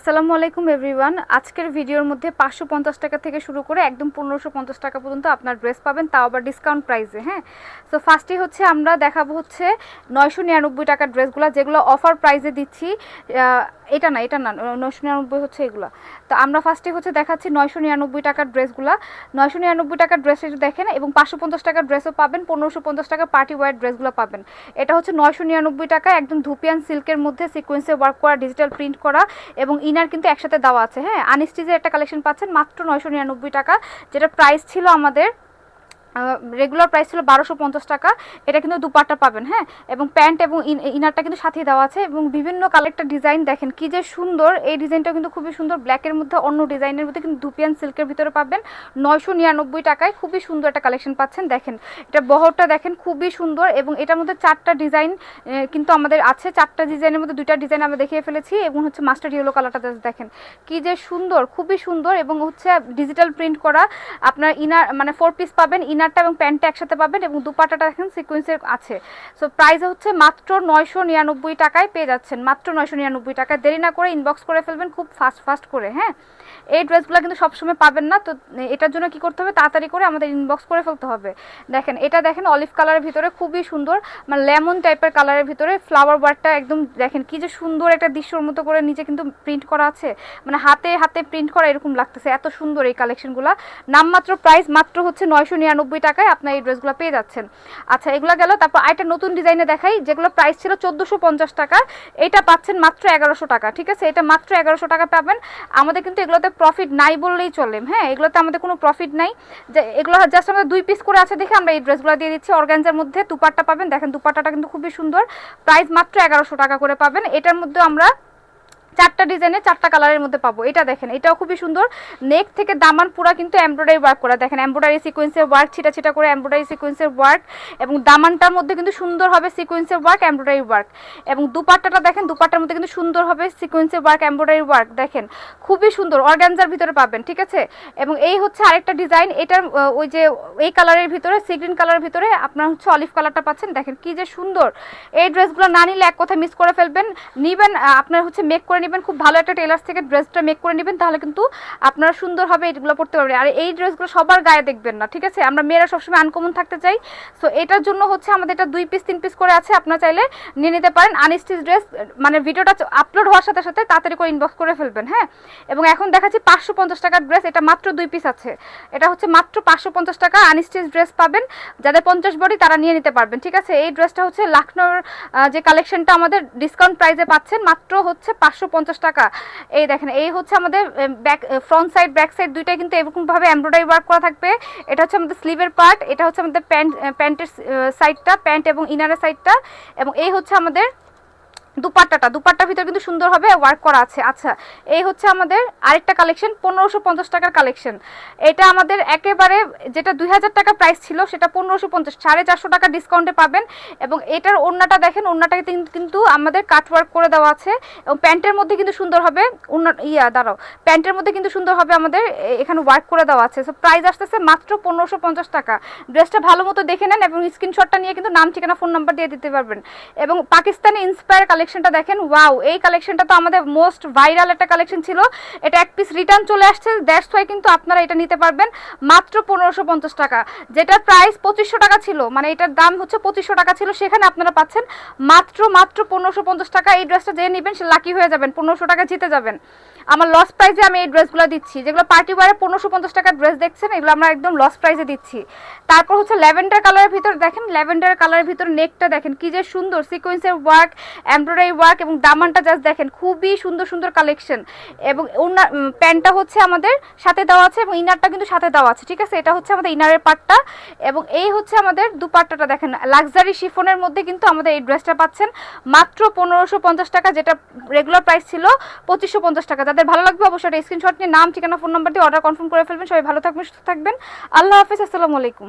আসসালামু আলাইকুম এভরিওয়ান আজকের ভিডিওর মধ্যে পাঁচশো পঞ্চাশ টাকা থেকে শুরু করে একদম পনেরোশো পঞ্চাশ টাকা পর্যন্ত আপনার ড্রেস পাবেন, তাও আবার ডিসকাউন্ট প্রাইসে হ্যাঁ? সো ফার্স্টে হচ্ছে আমরা দেখাবো হচ্ছে নয়শো নিরানব্বই টাকার ড্রেসগুলো যেগুলো অফার প্রাইসে দিচ্ছি। এটা না এটা না, নয়শো নিরানব্বই হচ্ছে এগুলো। তো আমরা ফার্স্টে হচ্ছে দেখাচ্ছি নয়শো নিরানব্বই টাকার ড্রেসগুলো নয়শো নিরানব্বই টাকার ড্রেস এটা দেখেন, এবং পাঁচশো পঞ্চাশ টাকার ড্রেসও পাবেন, পনেরোশো পঞ্চাশ টাকার পার্টি ওয়ার ড্রেসগুলো পাবেন। এটা হচ্ছে নয়শো নিরানব্বই টাকা, একদম ধুপিয়ান সিল্কের মধ্যে সিকোয়েন্সে ওয়ার্ক করা ডিজিটাল প্রিন্ট করা, এবং ইনার কিন্তু একসাথে দেওয়া আছে হ্যাঁ? আনিস্টিজের একটা কালেকশন পাচ্ছেন, মাত্র নয়শো নিরানব্বই টাকা, যেটা প্রাইস ছিল আমাদের রেগুলার প্রাইস ছিল বারোশো পঞ্চাশ টাকা। এটা কিন্তু দুপাট্টা পাবেন হ্যাঁ? এবং প্যান্ট এবং ইন- ইনারটা কিন্তু সাথেই দেওয়া আছে এবং বিভিন্ন কালেক্টার ডিজাইন দেখেন কি যে সুন্দর। এই ডিজাইনটা কিন্তু খুবই সুন্দর। ব্ল্যাকের মধ্যে অন্য ডিজাইনের মধ্যে কিন্তু দুপিয়ান সিল্কের ভিতরে পাবেন। নয়শো নিরানব্বই টাকায় খুবই সুন্দর একটা কালেকশন পাচ্ছেন, দেখেন। এটা বহরটা দেখেন খুবই সুন্দর এবং এটার মধ্যে চারটা ডিজাইন কিন্তু আমাদের আছে। চারটা ডিজাইনের মধ্যে দুইটা ডিজাইন আমরা দেখিয়ে ফেলেছি এবং হচ্ছে মাস্টার ইয়েলো কালারটা দেখেন কি যে সুন্দর, খুবই সুন্দর এবং হচ্ছে ডিজিটাল প্রিন্ট করা। আপনার ইনার মানে ফোর পিস পাবেন ইনারটা এবং প্যান্টটা একসাথে পাবেন এবং দুপাটাটা দেখেন সিকোয়েন্সের আছে। সো প্রাইস হচ্ছে মাত্র নয়শো নিরানব্বই টাকায় পেয়ে যাচ্ছেন। মাত্র নয়শো নিরানব্বই টাকায়। দেরি না করে ইনবক্স করে ফেলবেন খুব ফাস্ট ফাস্ট করে হ্যাঁ? এই ড্রেসগুলো কিন্তু সবসময় পাবেন না। তো, এটার জন্য কি করতে হবে? তাড়াতাড়ি করে আমাদের ইনবক্স করে ফেলতে হবে। দেখেন, এটা দেখেন অলিভ কালারের ভিতরে খুবই সুন্দর। মানে লেমন টাইপের কালারের ভিতরে ফ্লাওয়ার ওয়ার্কটা একদম দেখেন কি যে সুন্দর একটা দৃশ্যর মতো করে নিচে কিন্তু প্রিন্ট করা আছে। মানে হাতে হাতে প্রিন্ট করা এরকম লাগতেছে। এত সুন্দর এই কালেকশনগুলো নামমাত্র প্রাইস মাত্র হচ্ছে নয়শো নিরানব্বই টাকায় আপনার এই ড্রেসগুলো পেয়ে যাচ্ছেন। আচ্ছা এগুলো গেল, তারপর আরেকটা নতুন ডিজাইনে দেখাই, যেগুলো প্রাইস ছিল চোদ্দোশো পঞ্চাশ টাকা। এটা পাচ্ছেন মাত্র এগারোশো টাকা, ঠিক আছে? এটা মাত্র এগারোশো টাকা পাবেন। আমাদের কিন্তু এগুলোতে প্রফিট নাই বললেই চলে হ্যাঁ? এগুলোতে আমাদের কোনো প্রফিট নাই। যে এগুলো জাস্ট আমাদের দুই পিস করে আছে দেখে আমরা এই ড্রেসগুলো দিয়ে দিচ্ছি। অর্গানজার মধ্যে দুপাট্টা পাবেন। দেখেন দুপাট্টাটা কিন্তু খুবই সুন্দর। প্রাইস মাত্র এগারোশো টাকা করে পাবেন। এটার মধ্যে আমরা চারটা ডিজাইনে চারটা কালারের মধ্যে পাবো। এটা দেখেন, এটাও খুবই সুন্দর। নেক থেকে দামান পুরা কিন্তু এমব্রয়ডারি ওয়ার্ক করা। দেখেন এমব্রয়ডারি সিকোয়েন্সের ওয়ার্ক ছিটা ছিটা করে এমব্রয়ডারি সিকোয়েন্সের ওয়ার্ক এবং দামানটার মধ্যে কিন্তু সুন্দর হবে সিকোয়েন্সের ওয়ার্ক এমব্রয়ডারি ওয়ার্ক এবং দুপাট্টাটা দেখেন, দুপাট্টার মধ্যে কিন্তু সুন্দর হবে সিকোয়েন্সের ওয়ার্ক এমব্রয়ডারি ওয়ার্ক দেখেন, খুবই সুন্দর অর্গানজার ভিতরে পাবেন, ঠিক আছে? এবং এই হচ্ছে আরেকটা ডিজাইন এটার ওই যে, এই কালারের ভিতরে সি গ্রিন কালারের ভিতরে আপনার হচ্ছে অলিভ কালারটা পাচ্ছেন। দেখেন, কি যে সুন্দর। এই ড্রেসগুলো না নিলে এক কথা মিস করে ফেলবেন। নিবেন আপনার হচ্ছে মেক করে নেবেন, খুব ভালো একটা টেলার্স থেকে ড্রেসটা মেক করে নেবেন, তাহলে কিন্তু আপনারা সুন্দরভাবে এগুলো পড়তে পারবেন। আর এই ড্রেসগুলো সবার গায়ে দেখবেন না, ঠিক আছে? আমরা মেয়েরা সবসময় আনকমন থাকতে চাই। সো এটার জন্য হচ্ছে আমাদের এটা দুই পিস তিন পিস করে আছে, আপনারা চাইলে নিয়ে নিতে পারেন। আনস্টিচ ড্রেস মানে ভিডিওটা আপলোড হওয়ার সাথে সাথে তাড়াতাড়ি করে ইনবক্স করে ফেলবেন হ্যাঁ? এবং এখন দেখাচ্ছি পাঁচশো পঞ্চাশ টাকার ড্রেস এটা মাত্র দুই পিস আছে। এটা হচ্ছে মাত্র পাঁচশো পঞ্চাশ টাকা আনস্টিচ ড্রেস পাবেন। যাদের পঞ্চাশ বডি, তারা নিয়ে নিতে পারবেন, ঠিক আছে? এই ড্রেসটা হচ্ছে লাখনৌর যে কালেকশনটা আমাদের ডিসকাউন্ট প্রাইসে পাচ্ছেন, মাত্র হচ্ছে পাঁচশো পঞ্চাশ টাকা। এই দেখেন, এই হচ্ছে আমাদের back front side back side দুইটাই কিন্তু এরকমভাবে এমব্রয়ডারি ওয়ার্ক করা থাকবে। এটা হচ্ছে আমাদের স্লিভের পার্ট এটা হচ্ছে আমাদের প্যান্ট প্যান্টের সাইডটা প্যান্ট এবং ইনারের সাইডটা এবং এই হচ্ছে আমাদের দুপাট্টাটা, দুপাট্টার ভিতরে কিন্তু সুন্দর হবে ওয়ার্ক করা আছে। আচ্ছা এই হচ্ছে আমাদের আরেকটা কালেকশন পনেরোশো পঞ্চাশ টাকার কালেকশন এটা আমাদের একেবারে যেটা দুই হাজার টাকা প্রাইস ছিল, সেটা পনেরোশো পঞ্চাশ, সাড়ে চারশো টাকা ডিসকাউন্টে পাবেন। এবং এটার ওড়নাটা দেখেন, ওড়নাটাকে কিন্তু- আমাদের কাট ওয়ার্ক করে দেওয়া আছে। এবং প্যান্টের মধ্যে কিন্তু সুন্দর হবে ইয়া, দাঁড়াও, প্যান্টের মধ্যে কিন্তু সুন্দর হবে আমাদের এখানে ওয়ার্ক করে দেওয়া আছে। সো প্রাইস আসতেছে মাত্র পনেরোশো পঞ্চাশ টাকা। ড্রেসটা ভালো মতো দেখে নেন এবং স্ক্রিনশটটা নিয়ে কিন্তু নাম, ঠিকানা ফোন নাম্বার দিয়ে দিতে পারবেন। এবং পাকিস্তানি ইন্সপায়ার কালেকশনটা দেখেন ওয়াও এই কালেকশনটা তো আমাদের মোস্ট ভাইরাল একটা কালেকশন ছিল। এটা এক পিস রিটার্ন চলে আসছে দ্যাটস ওয়াই কিন্তু আপনারা এটা নিতে পারবেন মাত্র পনেরোশো পঞ্চাশ টাকা। যেটার প্রাইস পঁচিশশো টাকা ছিল মানে এটার দাম হচ্ছে পঁচিশশো টাকা ছিল, সেখানে আপনারা পাচ্ছেন মাত্র মাত্র পনেরোশো পঞ্চাশ টাকা। এই ড্রেসটা যে নেবেন, সে লাকি হয়ে যাবেন, পনেরোশো টাকা জিতে যাবেন। আমার লস প্রাইসে আমি এই ড্রেসগুলো দিচ্ছি। যেগুলো পার্টি ওয়ারে পনেরোশো পঞ্চাশ টাকার ড্রেস দেখছেন, এগুলো আমরা একদম লস প্রাইসে দিচ্ছি। তারপর হচ্ছে ল্যাভেন্ডার কালারের ভিতর, দেখেন ল্যাভেন্ডার কালারের ভিতর নেকটা দেখেন, কি যে সুন্দর সিকোয়েন্সের ওয়ার্ক এমব্রয়ডারি ওয়ার্ক এবং দামানটা জাস্ট দেখেন, খুবই সুন্দর সুন্দর কালেকশন এবং ওনার প্যান্টটা হচ্ছে আমাদের সাথে দেওয়া আছে এবং ইনারটা কিন্তু সাথে দেওয়া আছে, ঠিক আছে? এটা হচ্ছে আমাদের ইনারের পার্টটা এবং এই হচ্ছে আমাদের দুপাট্টাটা দেখেন লাক্সারি শিফনের মধ্যে কিন্তু আমাদের এই ড্রেসটা পাচ্ছেন। মাত্র পনেরোশো পঞ্চাশ টাকা, যেটা রেগুলার প্রাইস ছিল পঁচিশশো পঞ্চাশ টাকা। যাদের ভালো লাগবে অবশ্যই একটা স্ক্রিনশট নিয়ে নাম, ঠিকানা ফোন নাম্বার দিয়ে অর্ডার কনফার্ম করে ফেলবেন। সবাই ভালো থাকবেন, সুস্থ থাকবেন। আল্লাহ হাফিজ, আসসালামু আলাইকুম।